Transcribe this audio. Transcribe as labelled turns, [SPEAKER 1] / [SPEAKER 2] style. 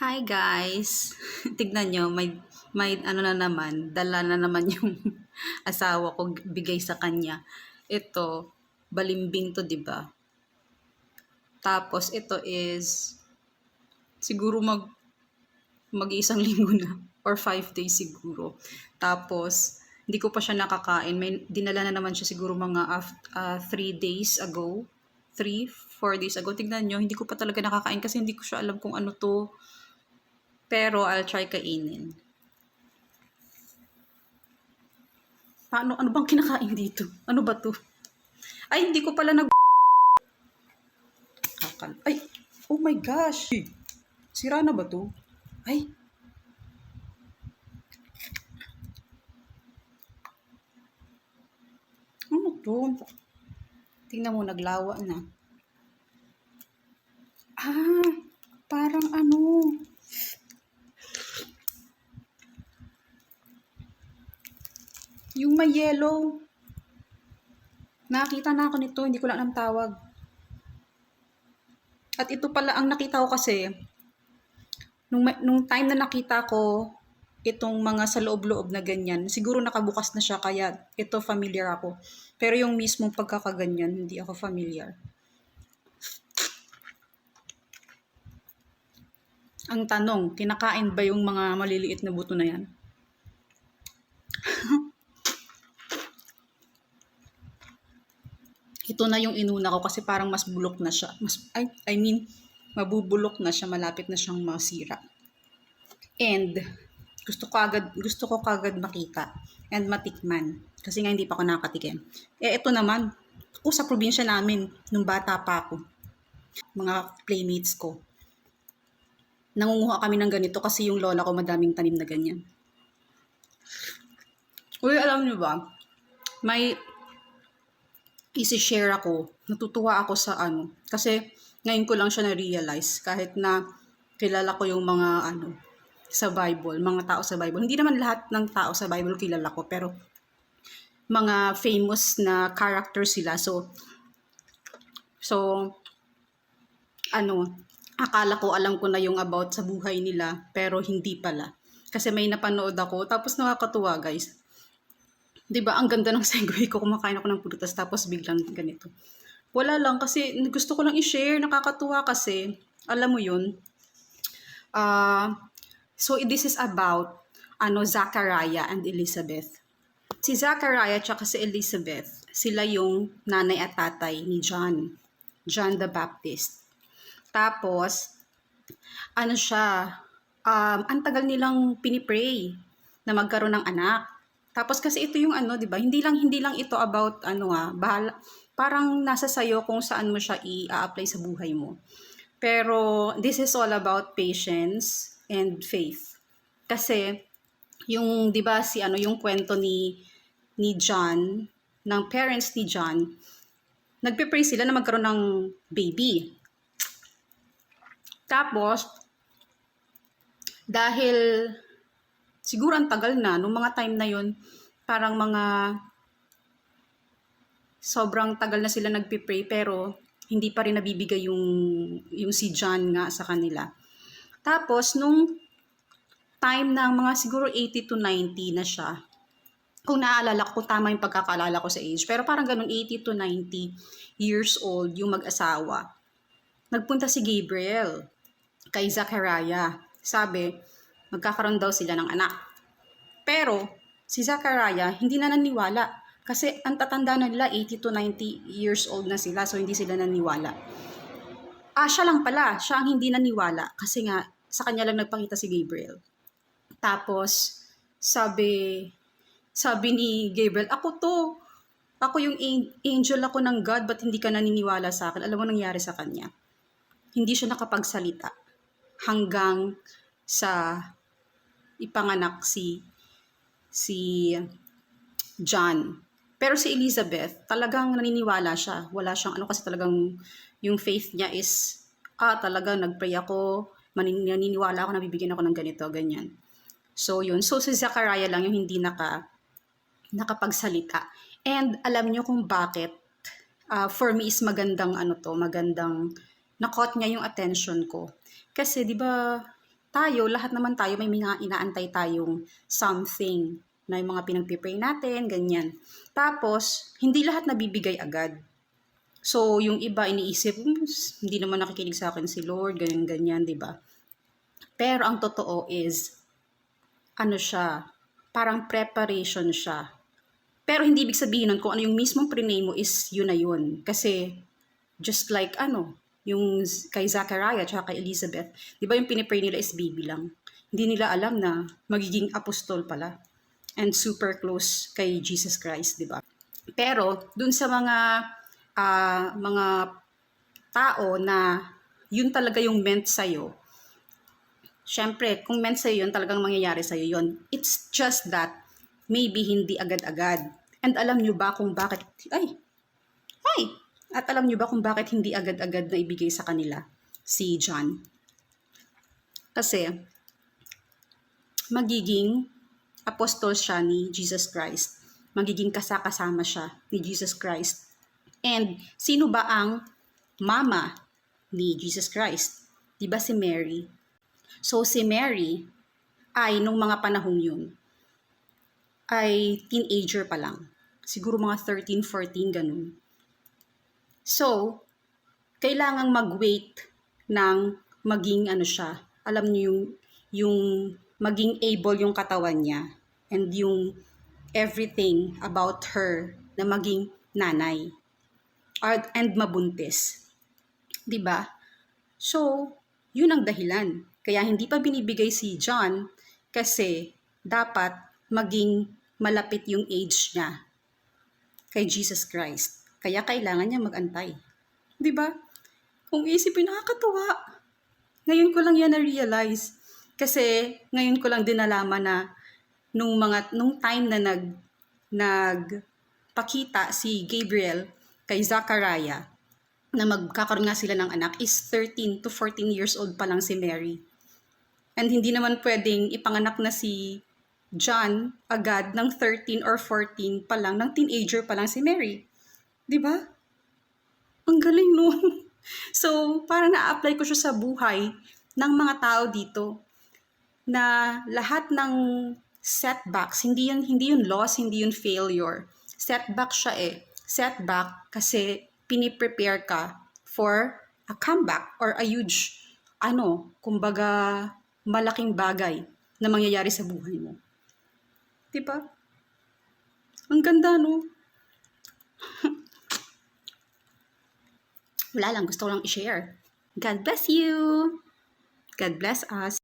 [SPEAKER 1] Hi guys! Tignan nyo, may, may ano na naman, dala na naman yung asawa ko bigay sa kanya. Ito, balimbing to, di ba? Tapos ito is siguro mag mag-isang linggo na or five days siguro. Tapos hindi ko pa siya nakakain. May dinala na naman siya siguro mga af- ah, three days ago. Three, four days ago. Tignan nyo, hindi ko pa talaga nakakain kasi hindi ko siya alam kung ano to. Pero I'll try kainin. Paano, ano bang kinakain dito? Ano ba to? Ay, hindi ko pala nag... Kakal... Ay! Oh my gosh! Sira na ba to? Ay! Ano to? Tingnan mo, naglawa na. Ah! Parang ano... Yung may yellow. Nakita na ako nito, hindi ko lang ang tawag. At ito pala ang nakita ko kasi, nung, nung time na nakita ko itong mga sa loob-loob na ganyan, siguro nakabukas na siya kaya ito familiar ako. Pero yung mismong pagkakaganyan, hindi ako familiar. Ang tanong, kinakain ba yung mga maliliit na buto na yan? Ito na yung inuna ko kasi parang mas bulok na siya. Mas, I, I mean, mabubulok na siya, malapit na siyang masira. And, gusto ko agad, gusto ko kagad makita and matikman. Kasi nga hindi pa ako nakatikim. Eh, ito naman, ako sa probinsya namin, nung bata pa ako, mga playmates ko, nangunguha kami ng ganito kasi yung lola ko madaming tanim na ganyan. Uy, alam niyo ba, may isi-share ako, natutuwa ako sa ano. Kasi ngayon ko lang siya na-realize kahit na kilala ko yung mga ano sa Bible, mga tao sa Bible. Hindi naman lahat ng tao sa Bible kilala ko, pero mga famous na character sila. So, so, ano, akala ko alam ko na yung about sa buhay nila, pero hindi pala. Kasi may napanood ako, tapos nakakatuwa guys 'di ba ang ganda ng segue ko kumakain ako ng prutas tapos biglang ganito. Wala lang kasi gusto ko lang i-share, nakakatuwa kasi alam mo 'yun. Uh, so this is about ano Zachariah and Elizabeth. Si Zachariah at si Elizabeth, sila yung nanay at tatay ni John, John the Baptist. Tapos ano siya, um, ang tagal nilang pinipray na magkaroon ng anak. Tapos kasi ito yung ano, 'di ba? Hindi lang hindi lang ito about ano ah, bahala, parang nasa sayo kung saan mo siya i-apply sa buhay mo. Pero this is all about patience and faith. Kasi yung 'di ba si ano yung kwento ni ni John ng parents ni John nagpe-pray sila na magkaroon ng baby. Tapos dahil siguro ang tagal na, nung mga time na yun, parang mga sobrang tagal na sila nagpipray pero hindi pa rin nabibigay yung, yung si John nga sa kanila. Tapos, nung time ng mga siguro 80 to 90 na siya, kung naaalala ko, tama yung pagkakaalala ko sa age, pero parang ganun 80 to 90 years old yung mag-asawa. Nagpunta si Gabriel kay Zachariah. Sabi, magkakaroon daw sila ng anak. Pero, si Zachariah, hindi na naniwala. Kasi ang tatanda na nila, 80 to 90 years old na sila, so hindi sila naniwala. Ah, siya lang pala, siya ang hindi naniwala. Kasi nga, sa kanya lang nagpakita si Gabriel. Tapos, sabi, sabi ni Gabriel, ako to, ako yung angel ako ng God, but hindi ka naniniwala sa akin? Alam mo nangyari sa kanya? Hindi siya nakapagsalita hanggang sa ipanganak si si John. Pero si Elizabeth, talagang naniniwala siya. Wala siyang ano kasi talagang yung faith niya is, ah, talagang nagpray ako, naniniwala ako na bibigyan ako ng ganito, ganyan. So, yun. So, si Zachariah lang yung hindi naka, nakapagsalita. And alam niyo kung bakit, uh, for me is magandang ano to, magandang, nakot niya yung attention ko. Kasi, di ba, tayo, lahat naman tayo, may mga inaantay tayong something na yung mga pinagpipray natin, ganyan. Tapos, hindi lahat nabibigay agad. So, yung iba iniisip, "Hmm, hindi naman nakikinig sa akin si Lord, ganyan-ganyan, di ba? Pero ang totoo is, ano siya, parang preparation siya. Pero hindi ibig sabihin nun kung ano yung mismong prename mo is yun na yun. Kasi, just like ano, yung kay Zachariah at kay Elizabeth, di ba yung pinipray nila is baby lang. Hindi nila alam na magiging apostol pala and super close kay Jesus Christ, di ba? Pero dun sa mga ah, mga tao na yun talaga yung meant sa'yo, syempre, kung meant sa'yo yun, talagang mangyayari sa'yo yun. It's just that, maybe hindi agad-agad. And alam nyo ba kung bakit, ay, ay, at alam nyo ba kung bakit hindi agad-agad na ibigay sa kanila si John? Kasi, magiging apostol siya ni Jesus Christ. Magiging kasakasama siya ni Jesus Christ. And sino ba ang mama ni Jesus Christ? Di ba si Mary? So si Mary ay nung mga panahong yun ay teenager pa lang. Siguro mga 13, 14 ganun. So, kailangang mag-wait ng maging ano siya. Alam niyo yung yung maging able yung katawan niya and yung everything about her na maging nanay or, and mabuntis. 'Di ba? So, yun ang dahilan. Kaya hindi pa binibigay si John kasi dapat maging malapit yung age niya kay Jesus Christ. Kaya kailangan niya magantay. 'Di ba? Kung isipin, nakakatuwa. Ngayon ko lang yan na-realize. Kasi ngayon ko lang din nalaman na nung mga nung time na nag nagpakita si Gabriel kay Zachariah na magkakaroon nga sila ng anak is 13 to 14 years old pa lang si Mary. And hindi naman pwedeng ipanganak na si John agad ng 13 or 14 pa lang, ng teenager pa lang si Mary. 'Di ba? Ang galing nun. So, parang na-apply ko siya sa buhay ng mga tao dito na lahat ng setbacks, hindi yun, hindi yun loss, hindi yun failure. Setback siya eh. Setback kasi piniprepare ka for a comeback or a huge, ano, kumbaga, malaking bagay na mangyayari sa buhay mo. Diba? Ang ganda, no? Wala lang, gusto ko lang i-share. God bless you! God bless us!